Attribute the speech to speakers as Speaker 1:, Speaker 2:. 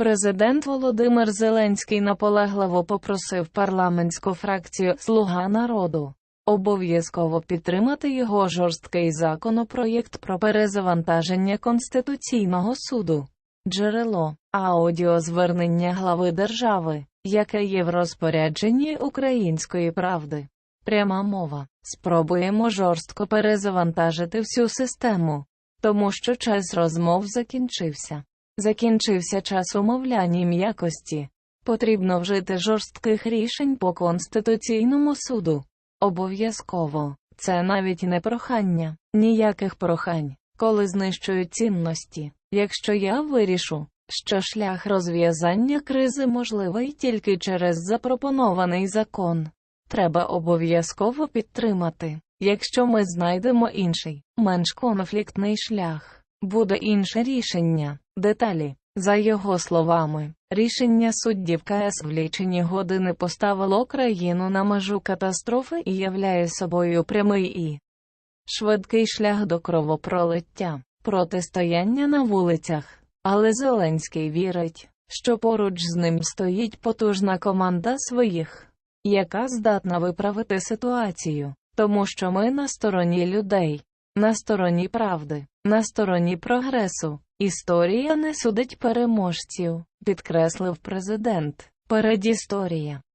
Speaker 1: Президент Володимир Зеленський наполегливо попросив парламентську фракцію Слуга народу обов'язково підтримати його жорсткий законопроєкт про перезавантаження Конституційного суду. Джерело аудіозвернення глави держави, яке є в розпорядженні української правди. Пряма мова. Спробуємо жорстко перезавантажити всю систему, тому що час розмов закінчився. Закінчився час умовлянь і м'якості. Потрібно вжити жорстких рішень по Конституційному суду. Обов'язково. Це навіть не прохання, ніяких прохань, коли знищують цінності. Якщо я вирішу, що шлях розв'язання кризи можливий тільки через запропонований закон, треба обов'язково підтримати. Якщо ми знайдемо інший, менш конфліктний шлях, буде інше рішення. Деталі. За його словами, рішення суддів КС в лічені години поставило країну на межу катастрофи і являє собою прямий і швидкий шлях до кровопролиття, протистояння на вулицях. Але Зеленський вірить, що поруч з ним стоїть потужна команда своїх, яка здатна виправити ситуацію, тому що ми на стороні людей, на стороні правди, на стороні прогресу. Історія не судить переможців, підкреслив президент. Передісторія.